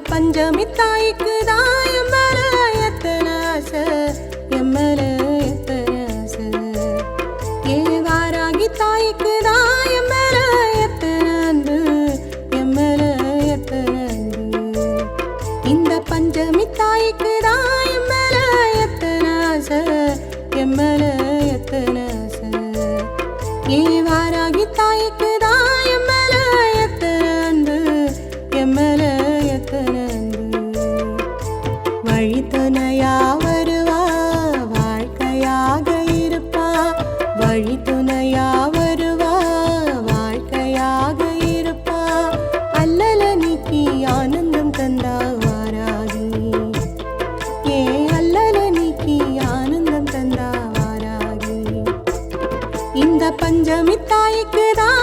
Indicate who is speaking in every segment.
Speaker 1: பஞ்சமி தாய்க்கு தாயம் மேல எத்தனை ஆசை? என் எத்தனை ஆசை? ஏ வாராகி தாய்க்கு தாயம் மேல எத்தனை அன்பு? என் எத்தனை அன்பு? இந்த பஞ்சமி தாய்க்கு தாயம் மேல எத்தனை ஆசை? என் எத்தனை ஆசை? ஏ வாராகி தாய்க்கு தாயம் மேல எத்தனை அன்பு? என் இந்த பஞ்சமி தாய்க்கு தாயம்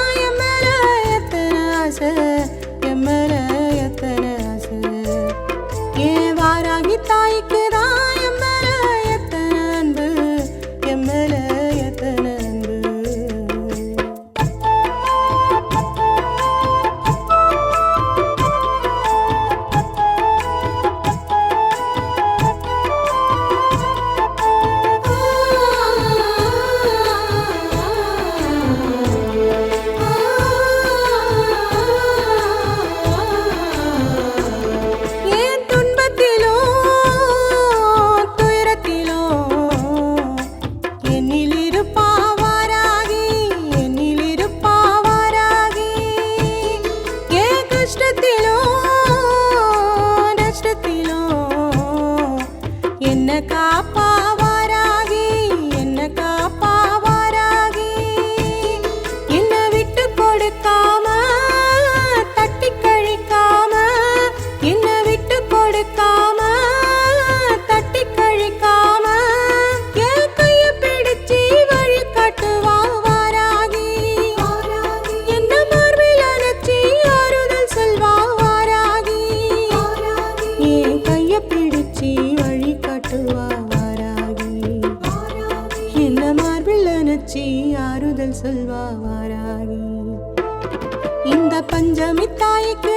Speaker 1: என்ன காப்பா மார்பில் ஆறுதல் சொல்வா வாராகி இந்த பஞ்சமி தாய்க்கு